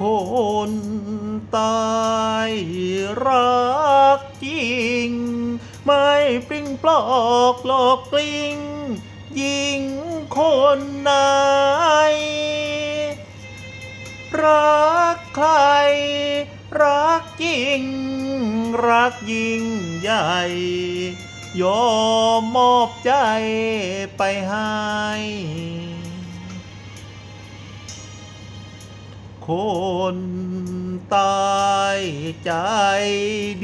คนตายรักจริง ไม่ปลิ้งปลอกหลอกกลิ้งยิงคนไหนรักใคร รักจริง รักยิ่งใหญ่ ยอมมอบใจไปให้ คนตายใจ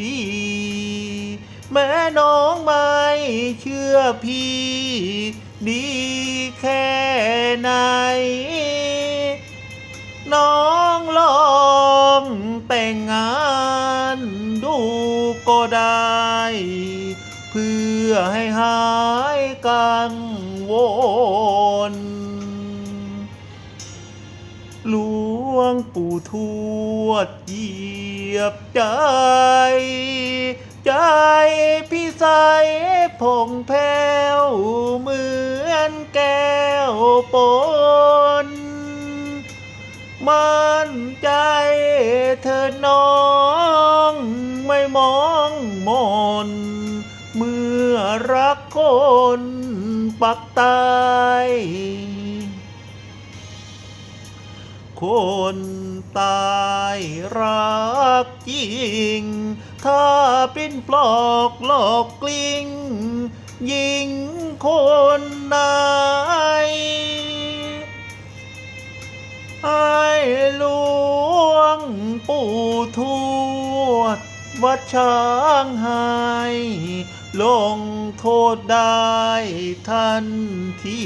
ดี แม่น้องไม่เชื่อพี่ ดีแค่ไหน น้องลองแต่งงานดูก็ได้ เพื่อให้หายกังวล วงปู่ทวดเหยียบใจ ใจพี่ใสผงแผ้วเหมือนแก้วปนมั่นใจเธอน้องไม่มองมนเมื่อรักคนปักตาย คนตายรักจริง ถ้าปิ้นปลอกหลอกกลิ้ง ยิงคนไหนให้หลวงปู่ทวด วัดช้างไห้ลงโทษได้ทันที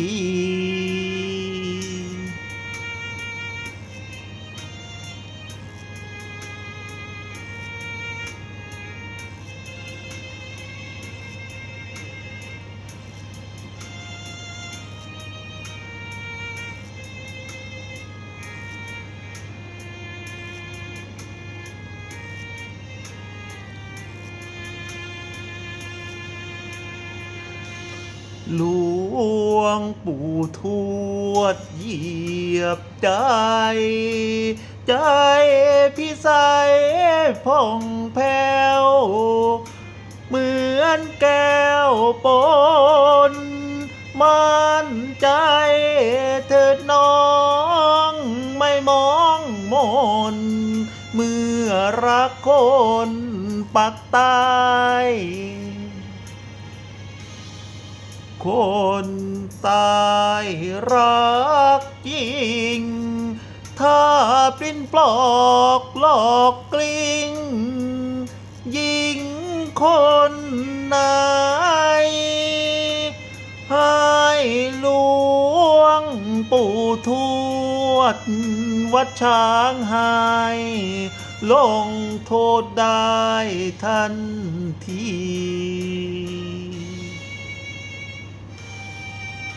หลวงปู่ทวดเหยียบใจ ใจพี่ใสผ่องแผ้ว เหมือนแก้วปน มั่นใจเถิดน้องไม่มองมน เมื่อรักคนปักตาย คนตายรักจริง ถ้าปลิ้นปลอกหลอกกลิ้ง ยิงคนไหนให้หลวงปู่ทวด วัดช้างไห้ลงโทษได้ทันที